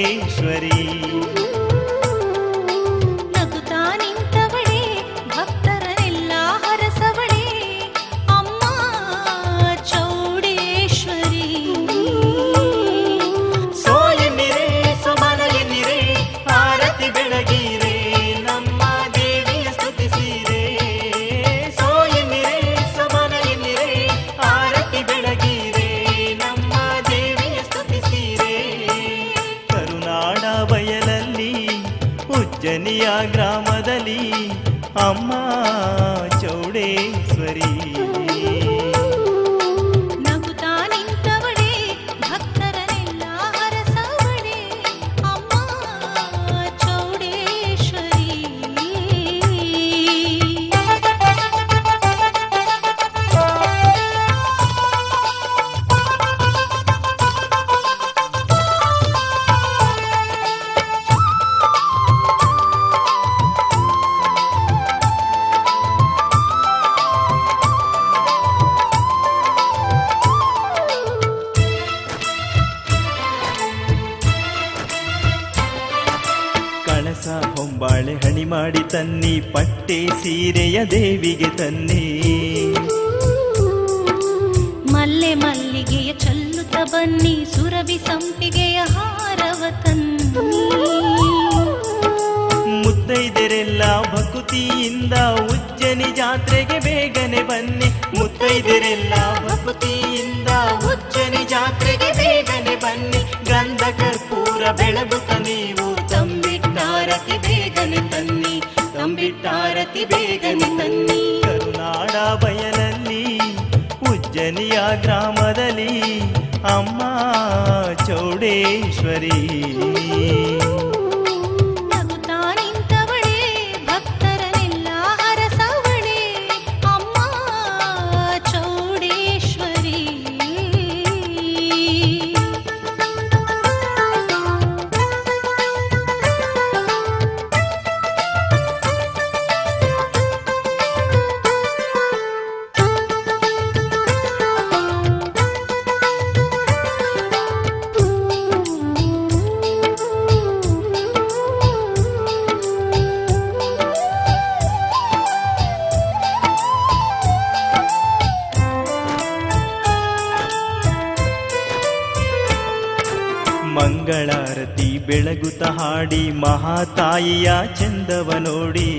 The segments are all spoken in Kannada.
ಚೌಡೇಶ್ವರಿ ದೇವಿಗೆ ತನ್ನಿ. ಮಲ್ಲೆ ಮಲ್ಲಿಗೆಯ ಚಲ್ಲುತ್ತ ಬನ್ನಿ ಸುರಭಿ ಸಂಪಿಗೆಯ ಹಾರವ ತನ್ನಿ. ಮುತ್ತೈದರೆಲ್ಲ ಭಕುತಿಯಿಂದ ಉಜ್ಜನಿ ಜಾತ್ರೆಗೆ ಬೇಗನೆ ಬನ್ನಿ. ಮುತ್ತೈದರೆಲ್ಲ ಭಕುತಿಯಿಂದ ಉಜ್ಜನಿ ಜಾತ್ರೆಗೆ ಬೇಗನೆ ಬನ್ನಿ. ಗಂಧ ಕರ್ಪೂರ ಬೆಳಗುತ್ತ ನೀವು ತಂಬಿಟ್ಟಾರಕ್ಕೆ ಬೇಗನೆ ತನ್ನಿ. ತಂಬಿಟ್ಟಾರತಿ ಬೇಗನೆ ತನ್ನಿ. ಕರುನಾಡ ಬಯಲಲ್ಲಿ ಉಜ್ಜನಿಯ ಗ್ರಾಮದಲ್ಲಿ ಅಮ್ಮ ಚೌಡೇಶ್ವರಿ. ಮಂಗಳಾರತಿ ಬೆಳಗುತ್ತ ಹಾಡಿ ಮಹಾತಾಯಿಯ ಚಂದವ ನೋಡಿ.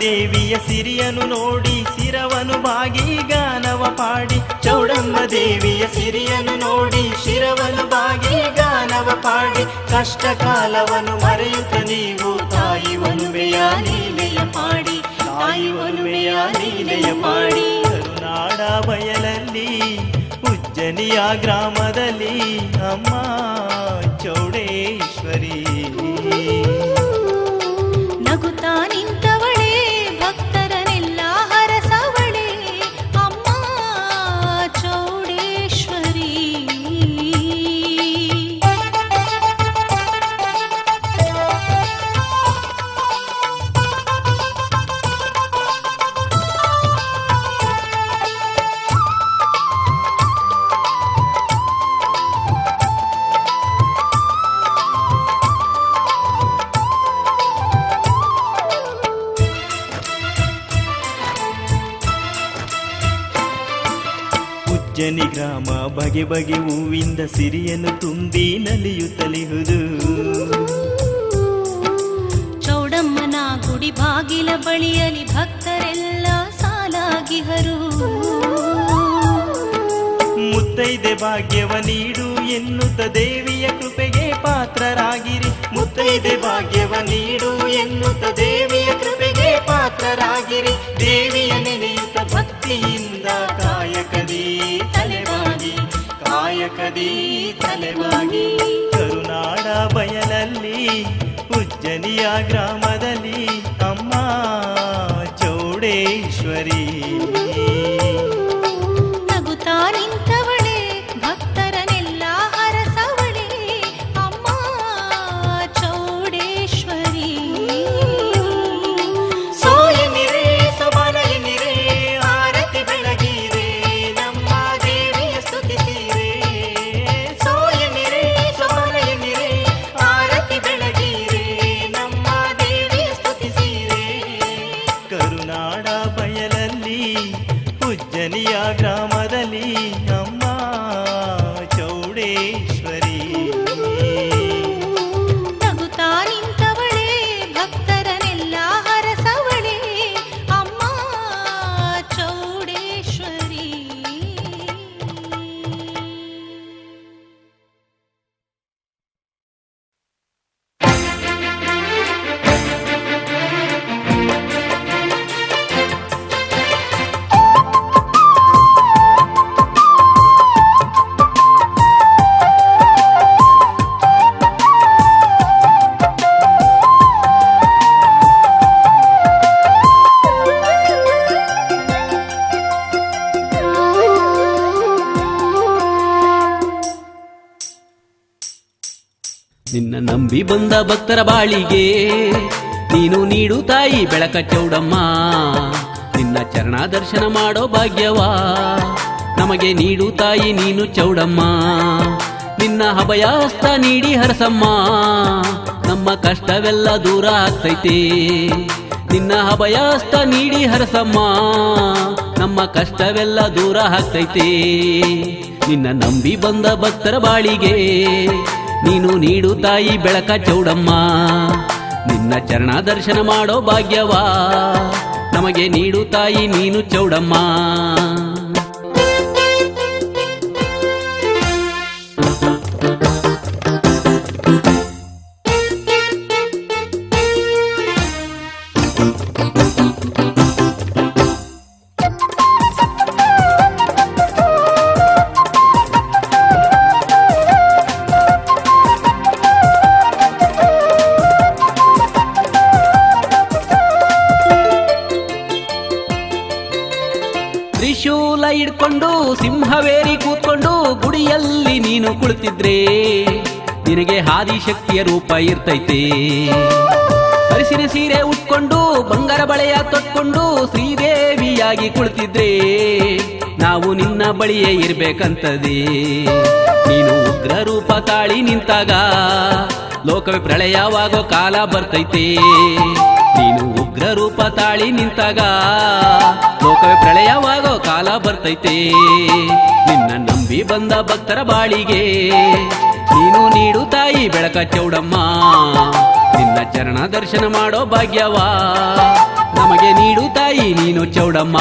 ದೇವಿಯ ಸಿರಿಯನು ನೋಡಿ ಶಿರವನು ಬಾಗಿ ಗಾನವ ಪಾಡಿ. ಚೌಡಮ್ಮ ದೇವಿಯ ಸಿರಿಯನು ನೋಡಿ ಶಿರವನು ಬಾಗಿ ಗಾನವ ಪಾಡಿ. ಕಷ್ಟ ಕಾಲವನು ಮರೆಯುತ್ತ ನೀವು ತಾಯಿ ಒನುವೆಯ ಲೀಲೆಯ ಪಾಡಿ. ತಾಯಿ ಒಲುಮೆಯ ಲೀಲೆಯ ಪಾಡಿ. ಕರುನಾಡ ಬಯಲಲ್ಲಿ, ಉಜ್ಜನಿಯ ಗ್ರಾಮದಲ್ಲಿ ಅಮ್ಮ ಚೌಡೇಶ್ವರಿ. ಉಜ್ಜನಿ ಗ್ರಾಮ ಬಗೆ ಬಗೆ ಹೂವಿಂದ ಸಿರಿಯನ್ನು ತುಂಬಿ ನಲಿಯುತ್ತಲಿಹುದು ಚೌಡಮ್ಮನ ಗುಡಿ ಬಾಗಿಲ ಬಳಿಯಲಿ ಭಕ್ತರೆಲ್ಲ ಸಾಲಾಗಿಹರು ಮುತ್ತೈದೆ ಭಾಗ್ಯವ ನೀಡು ಎನ್ನುತ್ತ ದೇವಿಯ ಕೃಪೆಗೆ ಪಾತ್ರರಾಗಿರಿ. ಮುತ್ತೈದೆ ಭಾಗ್ಯವ ನೀಡು ಎನ್ನುತ್ತ ದೇವಿಯ ಕೃಪೆಗೆ ಪಾತ್ರರಾಗಿರಿ. ದೇವಿಯ ನೆನೆಯುತ್ತ ಭಕ್ತಿಯಿಂದ ಕಾಯಕದಿ ತಲೆವಾಗಿ ಕರುನಾಡ ಬಯಲಲ್ಲಿ ಉಜ್ಜನಿಯ ಗ್ರಾಮದಲ್ಲಿ ನಿನ್ನ ನಂಬಿ ಬಂದ ಭಕ್ತರ ಬಾಳಿಗೆ ನೀನು ನೀಡು ತಾಯಿ ಬೆಳಕ ಚೌಡಮ್ಮ. ನಿನ್ನ ಚರಣ ದರ್ಶನ ಮಾಡೋ ಭಾಗ್ಯವಾ. ನಮಗೆ ನೀಡು ತಾಯಿ ನೀನು ಚೌಡಮ್ಮ. ನಿನ್ನ ಅಭಯಹಸ್ತ ನೀಡಿ ಹರಸಮ್ಮ. ನಮ್ಮ ಕಷ್ಟವೆಲ್ಲ ದೂರ ಆಗ್ತೈತೆ. ನಿನ್ನ ಅಭಯಾಸ್ತ ನೀಡಿ ಹರಸಮ್ಮ. ನಮ್ಮ ಕಷ್ಟವೆಲ್ಲ ದೂರ ಆಗ್ತೈತೆ. ನಿನ್ನ ನಂಬಿ ಬಂದ ಭಕ್ತರ ಬಾಳಿಗೆ ನೀನು ನೀಡು ತಾಯಿ ಬೆಳಕ ಚೌಡಮ್ಮ. ನಿನ್ನ ಚರಣ ದರ್ಶನ ಮಾಡೋ ಭಾಗ್ಯವಾ. ನಮಗೆ ನೀಡು ತಾಯಿ ನೀನು ಚೌಡಮ್ಮ. ನೀನು ಕುಳಿತಿದ್ರೆ ನಿನಗೆ ಆದಿಶಕ್ತಿಯ ರೂಪ ಇರ್ತೈತೆ. ಹರಿಸಿನ ಸೀರೆ ಉಟ್ಕೊಂಡು, ಬಂಗಾರ ಬಳೆಯ ತೊಟ್ಕೊಂಡು ಶ್ರೀದೇವಿಯಾಗಿ ಕುಳಿತಿದ್ರೆ ನಾವು ನಿನ್ನ ಬಳಿಯೇ ಇರ್ಬೇಕಂತದೆ. ನೀನು ಉಗ್ರ ರೂಪ ತಾಳಿ ನಿಂತಾಗ ಲೋಕವೇ ಪ್ರಳಯವಾಗೋ ಕಾಲ ಬರ್ತೈತೆ. ನೀನು ಉಗ್ರ ರೂಪ ತಾಳಿ ನಿಂತಾಗ. ಲೋಕವೇ ಪ್ರಳಯವಾಗೋ ಕಾಲ ಬರ್ತೈತೆ. ನಿನ್ನ ನಂಬಿ ಬಂದ ಭಕ್ತರ ಬಾಳಿಗೆ ನೀನು ನೀಡು ತಾಯಿ ಬೆಳಕ ಚೌಡಮ್ಮ. ನಿನ್ನ ಚರಣ ದರ್ಶನ ಮಾಡೋ ಭಾಗ್ಯವಾ. ನಮಗೆ ನೀಡು ತಾಯಿ ನೀನು ಚೌಡಮ್ಮ.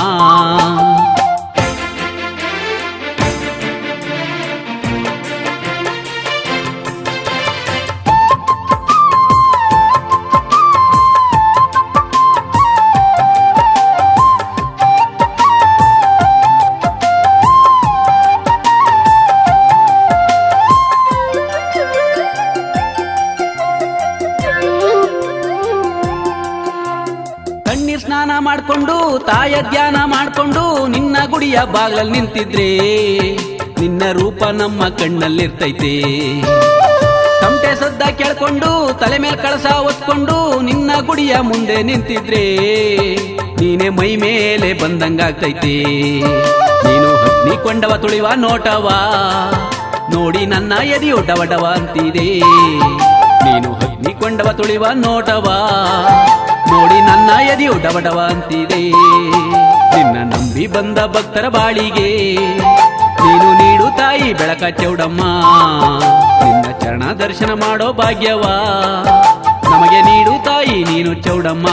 ಧ್ಯಾನ ಮಾಡ್ಕೊಂಡು ನಿನ್ನ ಗುಡಿಯ ಬಾಗ್ಲಲ್ಲಿ ನಿಂತಿದ್ರೆ ನಿನ್ನ ರೂಪ ನಮ್ಮ ಕಣ್ಣಲ್ಲಿರ್ತೈತೆ. ತಮಟೆ ಸದ್ದ ಕೇಳ್ಕೊಂಡು ತಲೆ ಮೇಲೆ ಕಳಸ ಹೊತ್ಕೊಂಡು ನಿನ್ನ ಗುಡಿಯ ಮುಂದೆ ನಿಂತಿದ್ರೆ ನೀನೆ ಮೈ ಮೇಲೆ ಬಂದಂಗಾಗ್ತೈತೆ. ನೀನು ಹಗ್ನಿ ಕೊಂಡವ ತುಳಿವ ನೋಟವ, ನೋಡಿ ನನ್ನ ಎದಿ ಡವ ಡವ ಅಂತಿದೆ. ನೀನು ಹಗ್ನಿ ಕೊಂಡವ ತುಳಿವ ನೋಟವ ನೋಡಿ ನನ್ನ ಎದೆಯು ಡವ ಡವ ಅಂತಿದೆ. ನಿನ್ನ ನಂಬಿ ಬಂದ ಭಕ್ತರ ಬಾಳಿಗೆ ನೀನು ನೀಡು ತಾಯಿ ಬೆಳಕ ಚೌಡಮ್ಮ. ನಿನ್ನ ಚರಣ ದರ್ಶನ ಮಾಡೋ ಭಾಗ್ಯವಾ ನಮಗೆ ನೀಡು ತಾಯಿ ನೀನು ಚೌಡಮ್ಮ.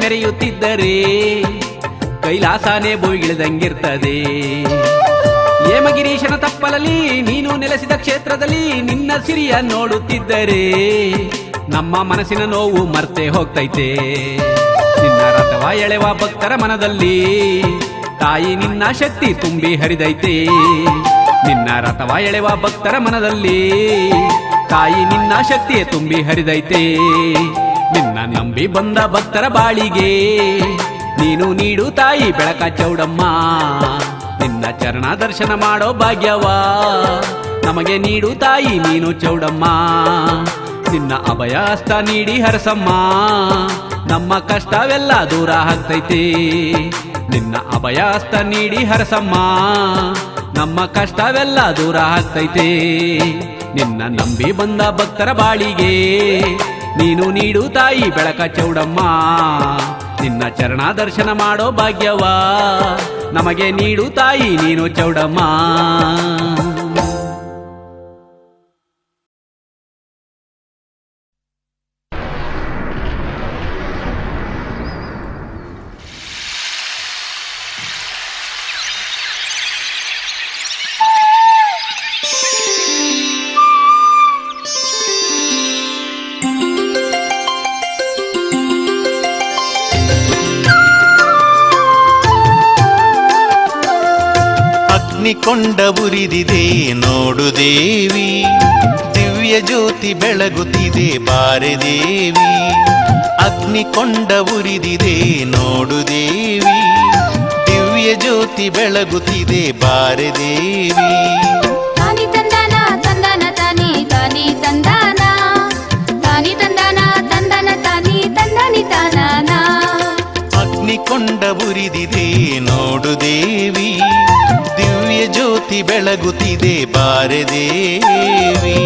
ಮೆರೆಯುತ್ತಿದ್ದರೆ ಕೈಲಾಸನೇ ಬೋಗಿಳಿದಂಗಿರ್ತದೆ ಹೇಮಗಿರೀಶನ ತಪ್ಪಲಲ್ಲಿ ನೀನು ನೆಲೆಸಿದ ಕ್ಷೇತ್ರದಲ್ಲಿ ನಿನ್ನ ಸಿರಿಯ ನೋಡುತ್ತಿದ್ದರೆ ನಮ್ಮ ಮನಸ್ಸಿನ ನೋವು ಮರ್ತೆ ಹೋಗ್ತೈತೆ. ನಿನ್ನ ರಥವ ಎಳೆವ ಭಕ್ತರ ಮನದಲ್ಲಿ ತಾಯಿ ನಿನ್ನ ಶಕ್ತಿ ತುಂಬಿ ಹರಿದೈತೆ. ನಿನ್ನ ರಥವ ಎಳೆವ ಭಕ್ತರ ಮನದಲ್ಲಿ ತಾಯಿ ನಿನ್ನ ಶಕ್ತಿಯೇ ತುಂಬಿ ಹರಿದೈತೆ. ನಿನ್ನ ನಂಬಿ ಬಂದ ಭಕ್ತರ ಬಾಳಿಗೆ ನೀನು ನೀಡು ತಾಯಿ ಬೆಳಕ ಚೌಡಮ್ಮ. ನಿನ್ನ ಚರಣ ದರ್ಶನ ಮಾಡೋ ಭಾಗ್ಯವ ನಮಗೆ ನೀಡು ತಾಯಿ ನೀನು ಚೌಡಮ್ಮ. ನಿನ್ನ ಅಭಯಾಸ್ತ ನೀಡಿ ಹರಸಮ್ಮ. ನಮ್ಮ ಕಷ್ಟವೆಲ್ಲ ದೂರ ಆಗ್ತೈತಿ. ನಿನ್ನ ಅಭಯಾಸ್ತ ನೀಡಿ ಹರಸಮ್ಮ. ನಮ್ಮ ಕಷ್ಟವೆಲ್ಲ ದೂರ ಆಗ್ತೈತೆ. ನಿನ್ನ ನಂಬಿ ಬಂದ ಭಕ್ತರ ಬಾಳಿಗೆ ನೀನು ನೀಡು ತಾಯಿ ಬೆಳಕ ಚೌಡಮ್ಮ. ನಿನ್ನ ಚರಣ ದರ್ಶನ ಮಾಡೋ ಭಾಗ್ಯವಾ. ನಮಗೆ ನೀಡು ತಾಯಿ ನೀನು ಚೌಡಮ್ಮ. ದೇವಿ ಅಗ್ನಿಕೊಂಡ ಉರಿದಿದೆ ನೋಡು ದೇವಿ ದಿವ್ಯ ಜ್ಯೋತಿ ಬೆಳಗುತ್ತಿದೆ ಬಾರೆ ದೇವಿ ತಾನಿ ತಂದಾನ ತಂದಾನ ತಾನಿ ತಾನಿ ತಂದಾನ. ತಾನಿ ತಂದಾನ ತಂದಾನ ತಾನಿ ತಂದಾನಿ ಅಗ್ನಿಕೊಂಡ ಉರಿದಿದೆ ನೋಡು ದೇವಿ ದಿವ್ಯ ಜ್ಯೋತಿ ಬೆಳಗುತ್ತಿದೆ ಬಾರೆ ದೇವಿ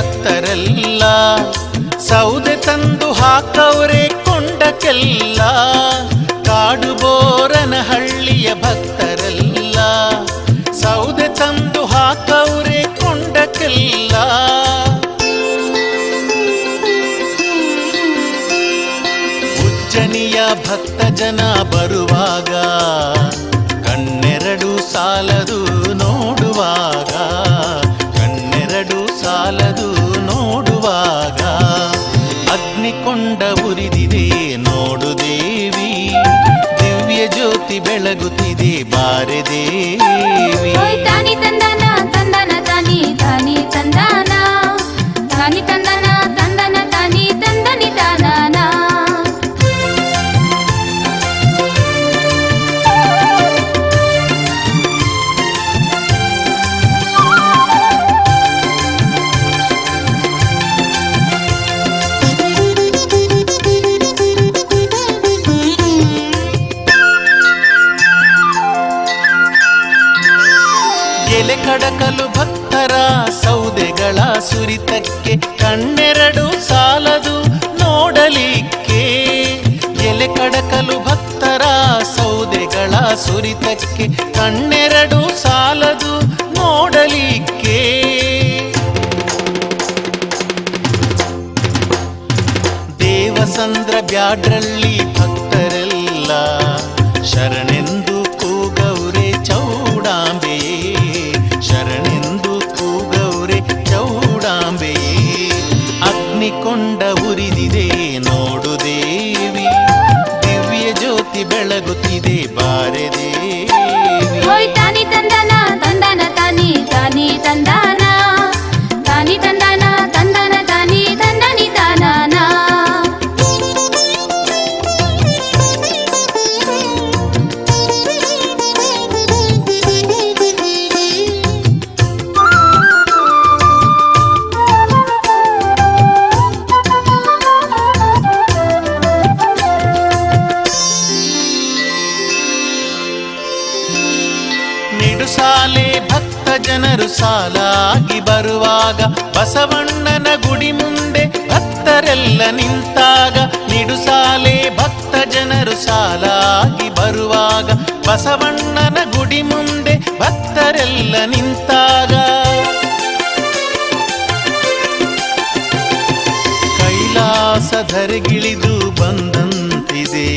ಭಕ್ತರೆಲ್ಲ, ಸೌದೆ ತಂದು ಹಾಕವರೇ ಕೊಂಡಕ್ಕೆಲ್ಲ. ಕಾಡುಬೋರನ ಹಳ್ಳಿಯ ಭಕ್ತರೆಲ್ಲ, ಸೌದೆ ತಂದು ಹಾಕವರೇ ಕೊಂಡಕ್ಕೆಲ್ಲ. ಉಜ್ಜನಿಯ ಭಕ್ತ ಜನ ಅಗ್ನಿಕೊಂಡ ಎಲೆ ಕಡಕಲು ಭಕ್ತರ ಸೌದೆಗಳ ಸುರಿತಕ್ಕೆ ಕಣ್ಣೆರಡು ಸಾಲದು ನೋಡಲಿಕ್ಕೆ. ಎಲೆ ಕಡಕಲು ಭಕ್ತರ ಸೌದೆಗಳ ಸುರಿತಕ್ಕೆ ಕಣ್ಣೆರಡು ಸಾಲದು ನೋಡಲಿಕ್ಕೆ. ದೇವಸಂದ್ರ ಬ್ಯಾಡ್ರಲ್ಲಿ ಭಕ್ತರೆಲ್ಲ ಶರಣೆಂದು ಅಗ್ನಿಕೊಂಡ ಉರಿದಿದೆ ನೋಡು ದೇವಿ. ದಿವ್ಯ ಜ್ಯೋತಿ ಬೆಳಗುತ್ತಿದೆ ಬಾರೆ ದೇವಿ. ತಂದಾನ ತಂದಾನ ತಾನಿ ತಾನಿ ತಂದಾನ. ಬಸವಣ್ಣನ ಗುಡಿ ಮುಂದೆ ಭಕ್ತರೆಲ್ಲ ನಿಂತಾಗ ನಿಡುಸಾಲೆ ಭಕ್ತ ಜನರು ಸಾಲಾಗಿ ಬರುವಾಗ, ಬಸವಣ್ಣನ ಗುಡಿ ಮುಂದೆ ಭಕ್ತರೆಲ್ಲ ನಿಂತಾಗ. ಕೈಲಾಸಧರಿಗಿಳಿದು ಬಂದಂತಿದೆ,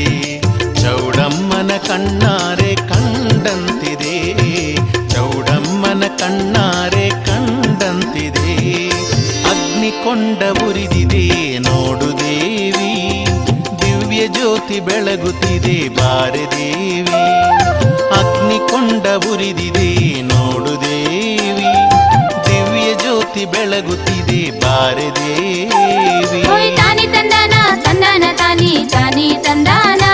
ಚೌಡಮ್ಮನ ಕಣ್ಣಾರೆ ಕಂಡಂತಿದೆ, ಚೌಡಮ್ಮನ ಕಣ್ಣಾರೆ ಕಂಡ ಉರಿದಿದೆ, ನೋಡು ದೇವಿ. ದಿವ್ಯ ಜ್ಯೋತಿ ಬೆಳಗುತ್ತಿದೆ, ಬಾರೆ ದೇವಿ. ಅಗ್ನಿ ಕೊಂಡ ಉರಿದಿದೆ, ನೋಡು ದೇವಿ. ದಿವ್ಯ ಜ್ಯೋತಿ ಬೆಳಗುತ್ತಿದೆ, ಬಾರೆ ದೇವಿ. ತಾನಿ ತಂದಾನ ತಂದಾನ ತಾನಿ ತಾನಿ ತಂದಾನ.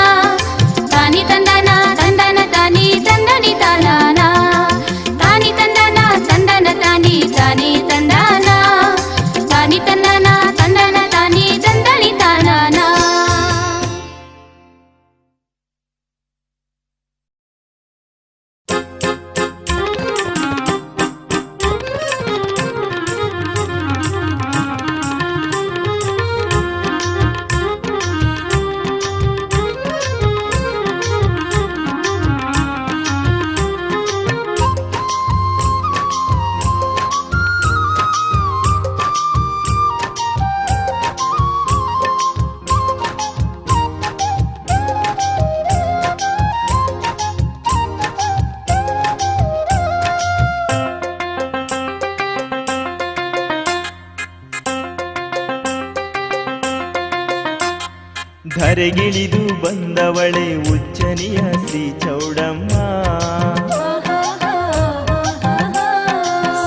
ಧರೆಗಿಳಿದು ಬಂದವಳೆ ಉಚ್ಚನಿಯ ಶ್ರೀ ಚೌಡಮ್ಮ.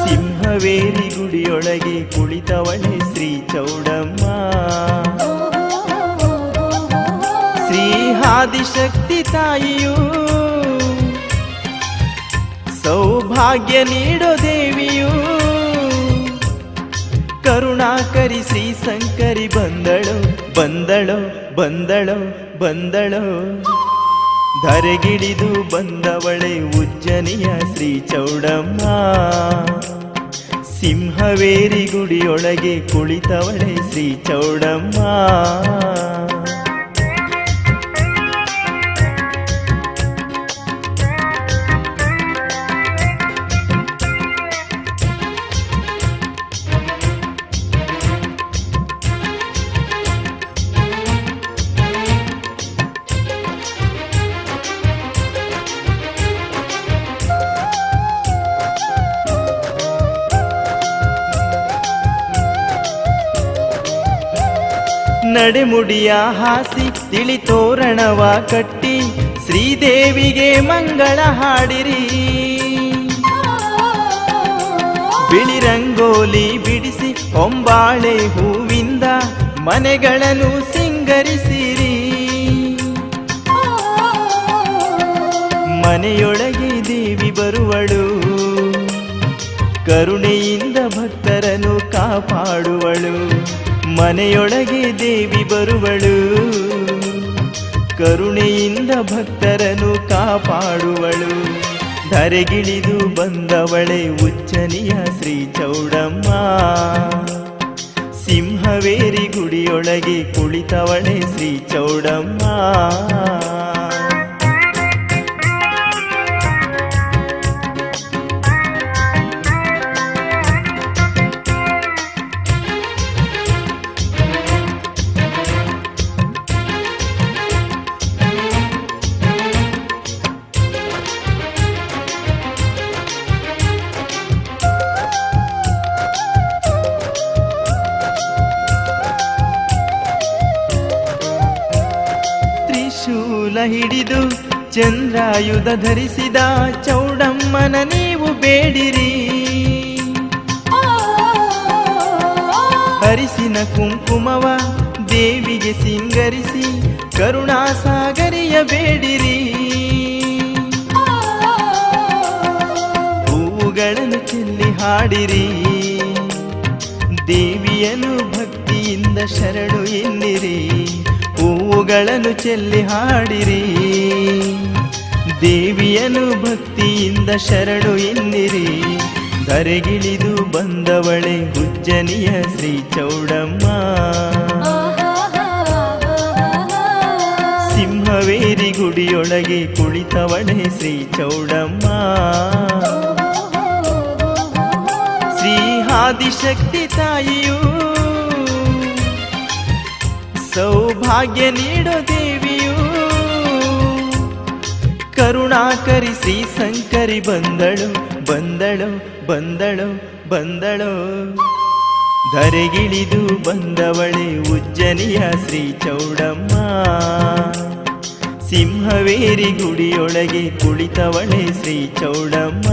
ಸಿಂಹವೇರಿ ಗುಡಿಯೊಳಗೆ ಕುಳಿತವಳೆ ಶ್ರೀ ಚೌಡಮ್ಮ. ಶ್ರೀ ಆದಿಶಕ್ತಿ ತಾಯಿಯು, ಸೌಭಾಗ್ಯ ನೀಡೋ ದೇವಿಯು, ಕರುಣಾಕರಿ ಶ್ರೀ ಶಂಕರಿ ಬಂದಳು. ಬಂದಳು ಬಂದಳೋ ಬಂದಳು. ಧರೆಗಿಳಿದು ಬಂದವಳೆ ಉಜ್ಜನಿಯ ಶ್ರೀ ಚೌಡಮ್ಮ. ಸಿಂಹವೇರಿ ಗುಡಿಯೊಳಗೆ ಕುಳಿತವಳೆ ಶ್ರೀ ಚೌಡಮ್ಮ. ನಡೆಮುಡಿಯ ಹಾಸಿ ತಿಳಿ ತೋರಣವ ಕಟ್ಟಿ ಶ್ರೀದೇವಿಗೆ ಮಂಗಳ ಹಾಡಿರಿ. ಬಿಳಿ ರಂಗೋಲಿ ಬಿಡಿಸಿ ಹೊಂಬಾಳೆ ಹೂವಿಂದ ಮನೆಗಳನ್ನು ಸಿಂಗರಿಸಿರಿ. ಮನೆಯೊಳಗೆ ದೇವಿ ಬರುವಳು. ಕರುಣೆಯಿಂದ ಭಕ್ತರನ್ನು ಕಾಪಾಡುವಳು. ಮನೆಯೊಳಗೆ ದೇವಿ ಬರುವಳು. ಕರುಣೆಯಿಂದ ಭಕ್ತರನ್ನು ಕಾಪಾಡುವಳು. ಧರೆಗಿಳಿದು ಬಂದವಳೆ ಉಚ್ಚನಿಯ ಶ್ರೀ ಚೌಡಮ್ಮ. ಸಿಂಹವೇರಿ ಗುಡಿಯೊಳಗೆ ಕುಳಿತವಳೆ ಶ್ರೀ ಚೌಡಮ್ಮ. ಚಂದ್ರಾಯುಧ ಧರಿಸಿದ ಚೌಡಮ್ಮನ ನೀವು ಬೇಡಿರಿ. ಹರಿಸಿನ ಕುಂಕುಮವ ದೇವಿಗೆ ಸಿಂಗರಿಸಿ ಕರುಣಾಸಾಗರಿಯ ಬೇಡಿರಿ. ಹೂವುಗಳನ್ನು ಚೆಲ್ಲಿ ಹಾಡಿರಿ. ದೇವಿಯನು ಭಕ್ತಿಯಿಂದ ಶರಣು ಎನ್ನಿರಿ. ಹೂವುಗಳನ್ನು ಚೆಲ್ಲಿ ಹಾಡಿರಿ. ದೇವಿಯನ್ನು ಭಕ್ತಿಯಿಂದ ಶರಣು ಎನ್ನಿರಿ. ಧರೆಗಿಳಿದು ಬಂದವಳೆ ಉಜ್ಜನಿಯ ಶ್ರೀ ಚೌಡಮ್ಮ. ಸಿಂಹವೇರಿ ಗುಡಿಯೊಳಗೆ ಕುಳಿತವಳೆ ಶ್ರೀ ಚೌಡಮ್ಮ. ಶ್ರೀ ಆದಿಶಕ್ತಿ ತಾಯಿಯು, ಸೌಭಾಗ್ಯ ನೀಡೋ ಕರುಣಾಕರಿ ಶ್ರೀ ಶಂಕರಿ ಬಂದಳು ಬಂದಳು ಬಂದಳು ಬಂದಳು. ಧರೆಗಿಳಿದು ಬಂದವಳೆ ಉಜ್ಜನಿಯ ಶ್ರೀ ಚೌಡಮ್ಮ. ಸಿಂಹವೇರಿ ಗುಡಿಯೊಳಗೆ ಕುಳಿತವಳೆ ಶ್ರೀ ಚೌಡಮ್ಮ.